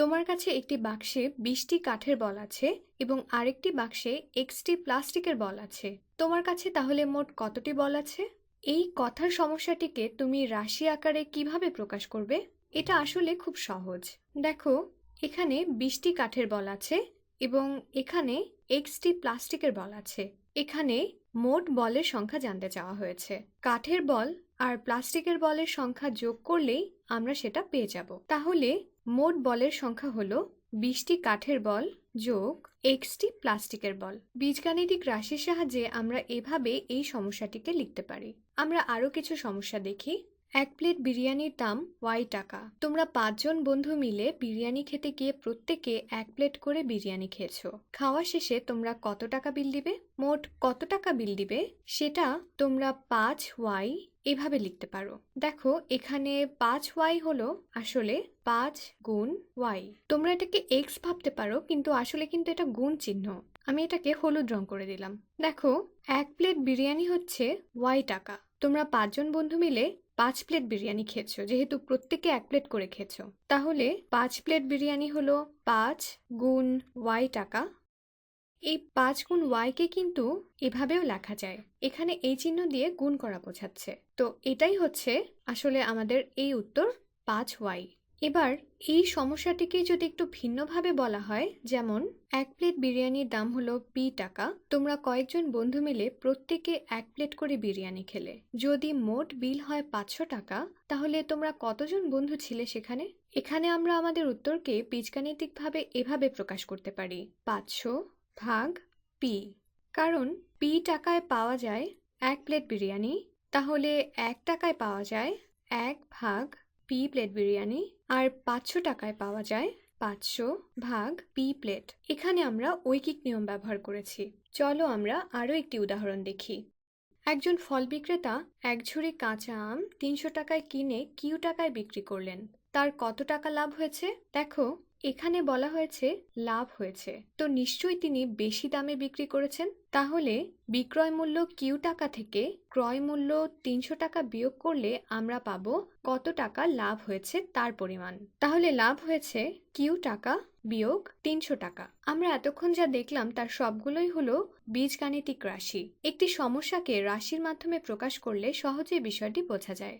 তোমার কাছে একটি বাক্সে বিশটি কাঠের বল আছে এবং আরেকটি বাক্সে এক্সটি প্লাস্টিকের বল আছে। তোমার কাছে তাহলে মোট কতটি বল আছে? এই কথার সমস্যাটিকে তুমি রাশি আকারে কীভাবে প্রকাশ করবে? এটা আসলে খুব সহজ। দেখো, এখানে বিশটি কাঠের বল আছে এবং এখানে এক্সটি প্লাস্টিকের বল আছে। এখানে মোট বলের সংখ্যা জানতে চাওয়া হয়েছে। কাঠের বল আর প্লাস্টিকের বলের সংখ্যা যোগ করলেই আমরা সেটা পেয়ে যাব। তাহলে মোট বলের সংখ্যা হল বিশটি কাঠের বল যোগ এক্সটি প্লাস্টিকের বল। বীজগাণিতিক রাশির সাহায্যে আমরা এভাবে এই সমস্যাটিকে লিখতে পারি। আমরা আরও কিছু সমস্যা দেখি। এক প্লেট বিরিয়ানির দাম ওয়াই টাকা। তোমরা পাঁচজন বন্ধু মিলে বিরিয়ানি খেতে গিয়ে প্রত্যেকে এক প্লেট করে বিরিয়ানি খেয়েছো। খাওয়া শেষে তোমরা কত টাকা বিল দিবে? মোট কত টাকা বিল দিবে? সেটা তোমরা পাঁচ ওয়াই এভাবে লিখতে পারো। দেখো, এখানে পাঁচ ওয়াই হলো আসলে পাঁচ গুণ ওয়াই। তোমরা এটাকে এক্স ভাবতে পারো, কিন্তু আসলে কিন্তু এটা গুণ চিহ্ন। আমি এটাকে হলুদ রং করে দিলাম। দেখো, এক প্লেট বিরিয়ানি হচ্ছে ওয়াই টাকা। তোমরা পাঁচজন বন্ধু মিলে পাঁচ প্লেট বিরিয়ানি খেয়েছো, যেহেতু প্রত্যেকে এক প্লেট করে খেয়েছো। তাহলে পাঁচ প্লেট বিরিয়ানি হলো পাঁচ গুণ ওয়াই টাকা। এই পাঁচ গুণ ওয়াইকে কিন্তু এভাবেও লেখা যায়। এখানে এই চিহ্ন দিয়ে গুণ করা বোঝাচ্ছে। তো এটাই হচ্ছে আসলে আমাদের এই উত্তর পাঁচ ওয়াই। এবার এই সমস্যাটিকে যদি একটু ভিন্নভাবে বলা হয়, যেমন এক প্লেট বিরিয়ানির দাম হলো পি টাকা, তোমরা কয়েকজন বন্ধু মিলে প্রত্যেকে এক প্লেট করে বিরিয়ানি খেলে। যদি মোট বিল হয় পাঁচশো টাকা, তাহলে তোমরা কতজন বন্ধু ছিলে সেখানে? এখানে আমরা আমাদের উত্তরকে বীজগাণিতিকভাবে এভাবে প্রকাশ করতে পারি। পাঁচশো ভাগ পি। কারণ পি টাকায় পাওয়া যায় এক প্লেট বিরিয়ানি, তাহলে এক টাকায় পাওয়া যায় এক ভাগ পি প্লেট বিরিয়ানি আর পাঁচশো টাকায় পাওয়া যায় পাঁচশো ভাগ পি প্লেট এখানে আমরা ঐকিক নিয়ম ব্যবহার করেছি। চলো আমরা আরও একটি উদাহরণ দেখি। একজন ফল বিক্রেতা এক ঝুড়ি কাঁচা আম তিনশো টাকায় কিনে কিউ টাকায় বিক্রি করলেন। তার কত টাকা লাভ হয়েছে? দেখো। এখানে বলা হয়েছে, লাভ হয়েছে। তো নিশ্চয়ই তিনি বেশি দামে বিক্রি করেছেন? তাহলে বিক্রয় মূল্য কিউ টাকা থেকে ক্রয় মূল্য তিনশো টাকা বিয়োগ করলে আমরা পাব কত টাকা লাভ হয়েছে তার পরিমাণ। তাহলে লাভ হয়েছে কিউ টাকা বিয়োগ তিনশো টাকা। আমরা এতক্ষণ যা দেখলাম তার সবগুলোই হলো বীজগাণিতিক রাশি। একটি সমস্যাকে রাশির মাধ্যমে প্রকাশ করলে সহজেই বিষয়টি বোঝা যায়।